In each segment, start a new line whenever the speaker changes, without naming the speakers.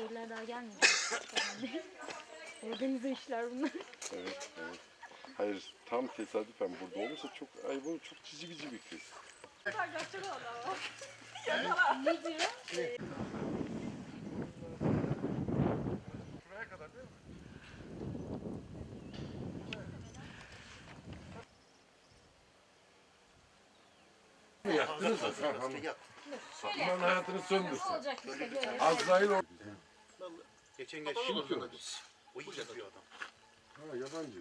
Evler daha gelmedi. Organize işler bunlar.
Evet, evet. Hayır, tam tesadüfen burada olursa çok ayıp olur. Çok cici bici bir kız.
ne diyor?
Şuraya kadar değil mi? Yaktınız mı? Satman hayatını söndürsün.
Olacak işte böyle.
Azrail o.
Geçen geç şimdi diyoruz. O iyi yapıyor adam.
Ha, yabancı.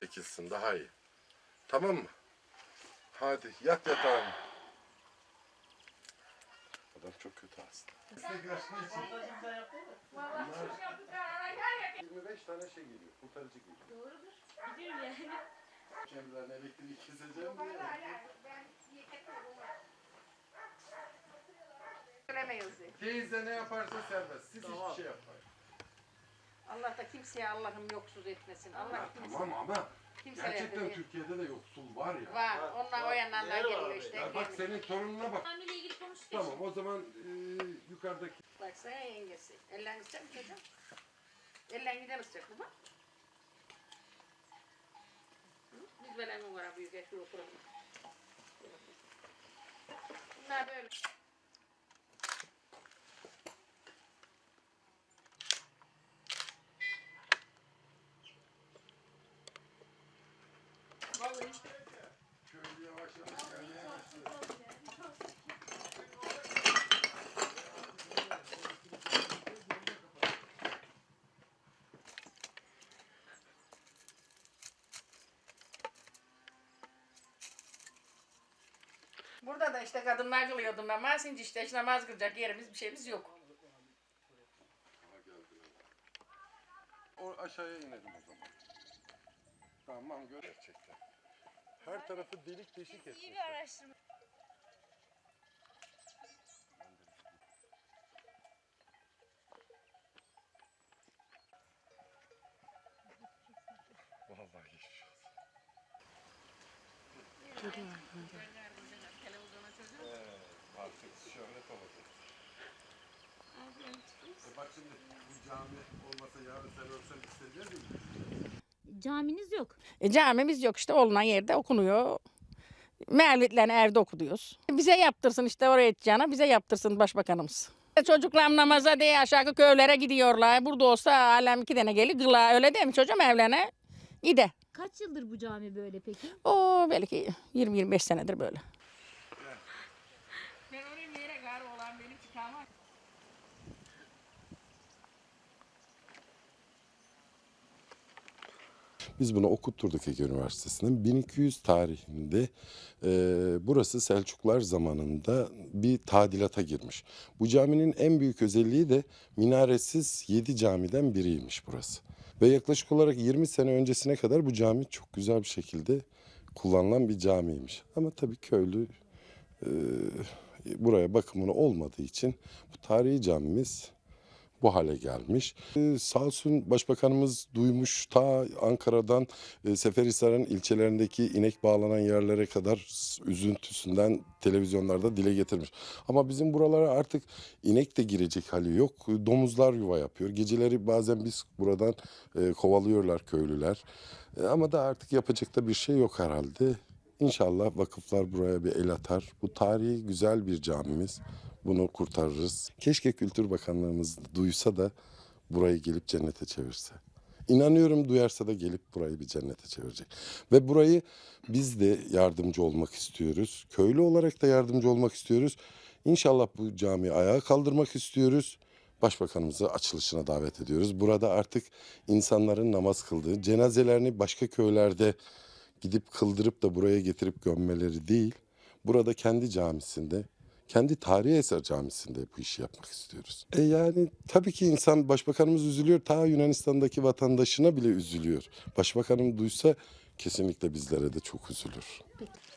Çekilsin daha iyi. Tamam mı? Hadi yat yatağına. Adam çok kötü hasta. 25 tane şey geliyor, kurtarıcı geliyor.
Doğrudur. Gidiyor yani.
Kendilerine elektrik keseceğim diye.
Söylemiyoruz.
Teyze ne yaparsa serbest. Siz hiçbir şey yapmayın.
Allah da kimseye Allah'ım yoksuz etmesin. Allah kimse,
Tamam ama
kimselere
gerçekten
de-
Türkiye'de de yoksul var ya.
var. Onlar o yandan da geliyor işte.
Ya bak senin torununa bak.
Hamileyle ilgili konuştuk.
Tamam o zaman e, yukarıdaki
Baksana yengesi. Ellerini ısıtacak mı çocuğum? Ellerini bak? Hı? Biz böyle mi var büyük eşli oturalım. Bunlar böyle. Burada da işte kadınlar kılıyordu namaz. Şimdi işte namaz kılacak yerimiz bir şeyimiz yok.
O aşağıya inelim o zaman. Tamam gör gerçekten. Her tarafı delik deşik
İyi bir
etmişler.
araştırma.
Vallahi geçmiş olsun. Artık şöhret olacak. E bak şimdi bu cami olmasa yarın sen ölsen isteyeceğiz mi?
Caminiz yok.
E, camimiz yok işte olunan yerde okunuyor. Mevlidlerini evde okuyoruz. Bize yaptırsın işte oraya edeceğine bize yaptırsın başbakanımız. E, Çocuklar namaza diye aşağı köylere gidiyorlar. Burada olsa alem iki tane gelir kıla öyle değil mi çocuğum evlene? Gide.
Kaç yıldır bu cami böyle peki?
O belki 20-25 senedir böyle.
Biz bunu okutturduk Ege Üniversitesi'nin. 1200 tarihinde e, burası Selçuklar zamanında bir tadilata girmiş. Bu caminin en büyük özelliği de minaresiz 7 camiden biriymiş burası. Ve yaklaşık olarak 20 sene öncesine kadar bu cami çok güzel bir şekilde kullanılan bir camiymiş. Ama tabii köylü e, buraya bakımını olmadığı için bu tarihi camimiz bu hale gelmiş. Ee, sağ olsun başbakanımız duymuş ta Ankara'dan e, Seferihisar'ın ilçelerindeki inek bağlanan yerlere kadar üzüntüsünden televizyonlarda dile getirmiş. Ama bizim buralara artık inek de girecek hali yok. Domuzlar yuva yapıyor. Geceleri bazen biz buradan e, kovalıyorlar köylüler. E, ama da artık yapacak da bir şey yok herhalde. İnşallah vakıflar buraya bir el atar. Bu tarihi güzel bir camimiz. Bunu kurtarırız. Keşke Kültür Bakanlığımız duysa da burayı gelip cennete çevirse. İnanıyorum duyarsa da gelip burayı bir cennete çevirecek. Ve burayı biz de yardımcı olmak istiyoruz. Köylü olarak da yardımcı olmak istiyoruz. İnşallah bu camiyi ayağa kaldırmak istiyoruz. Başbakanımızı açılışına davet ediyoruz. Burada artık insanların namaz kıldığı, cenazelerini başka köylerde gidip kıldırıp da buraya getirip gömmeleri değil. Burada kendi camisinde, kendi tarihi eser camisinde bu işi yapmak istiyoruz. E yani tabii ki insan başbakanımız üzülüyor. Ta Yunanistan'daki vatandaşına bile üzülüyor. Başbakanım duysa kesinlikle bizlere de çok üzülür.
Peki.